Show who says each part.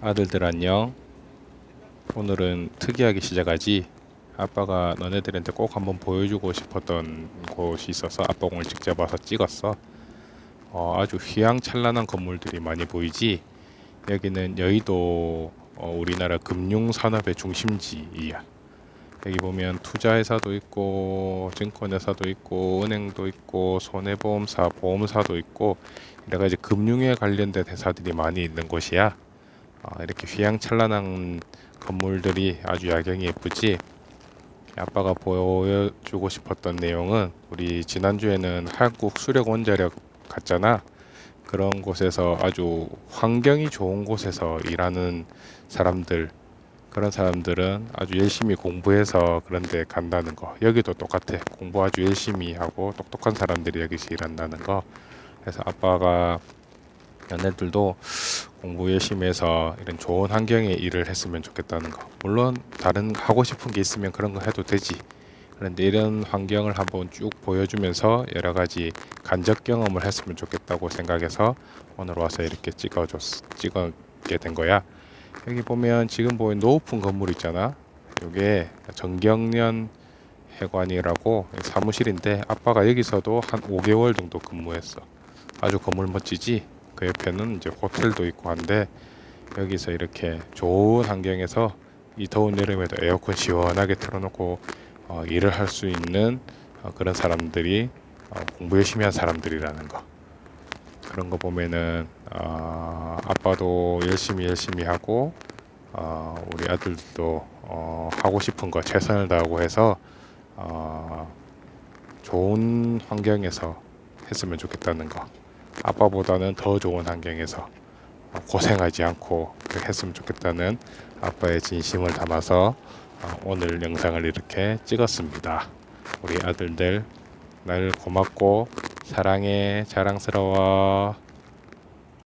Speaker 1: 아들들 안녕. 오늘은 특이하게 시작하지. 아빠가 너네들한테 꼭 한번 보여주고 싶었던 곳이 있어서 아빠 오늘 직접 와서 찍었어. 어, 아주 휘황찬란한 건물들이 많이 보이지. 여기는 여의도 어, 우리나라 금융산업의 중심지이야. 여기 보면 투자회사도 있고 증권회사도 있고 은행도 있고 손해보험사, 보험사도 있고 여러 가지 금융에 관련된 회사들이 많이 있는 곳이야. 어, 이렇게 휘황찬란한 건물들이 아주 야경이 예쁘지. 아빠가 보여주고 싶었던 내용은 우리 지난주에는 한국 수력 원자력 갔잖아. 그런 곳에서 아주 환경이 좋은 곳에서 일하는 사람들, 그런 사람들은 아주 열심히 공부해서 그런 데 간다는 거. 여기도 똑같아. 공부 아주 열심히 하고 똑똑한 사람들이 여기서 일한다는 거. 그래서 아빠가 연애들도 공부 열심히 해서 이런 좋은 환경에 일을 했으면 좋겠다는 거. 물론 다른 하고 싶은 게 있으면 그런 거 해도 되지. 그런데 이런 환경을 한번 쭉 보여주면서 여러 가지 간접 경험을 했으면 좋겠다고 생각해서 오늘 와서 이렇게 찍어줬, 찍게 된 거야. 여기 보면 지금 보이는 높은 건물 있잖아. 이게 정경련 해관이라고 사무실인데 아빠가 여기서도 한 5개월 정도 근무했어. 아주 건물 멋지지? 그 옆에는 이제 호텔도 있고 한데 여기서 이렇게 좋은 환경에서 이 더운 여름에도 에어컨 시원하게 틀어놓고 어, 일을 할 수 있는 어, 그런 사람들이 어, 공부 열심히 한 사람들이라는 거. 그런 거 보면은 어, 아빠도 열심히 열심히 하고 어, 우리 아들도 어, 하고 싶은 거 최선을 다하고 해서 어, 좋은 환경에서 했으면 좋겠다는 거 아빠보다는 더 좋은 환경에서 어, 고생하지 않고 했으면 좋겠다는 아빠의 진심을 담아서 어, 오늘 영상을 이렇게 찍었습니다. 우리 아들들 날 고맙고 사랑해 자랑스러워.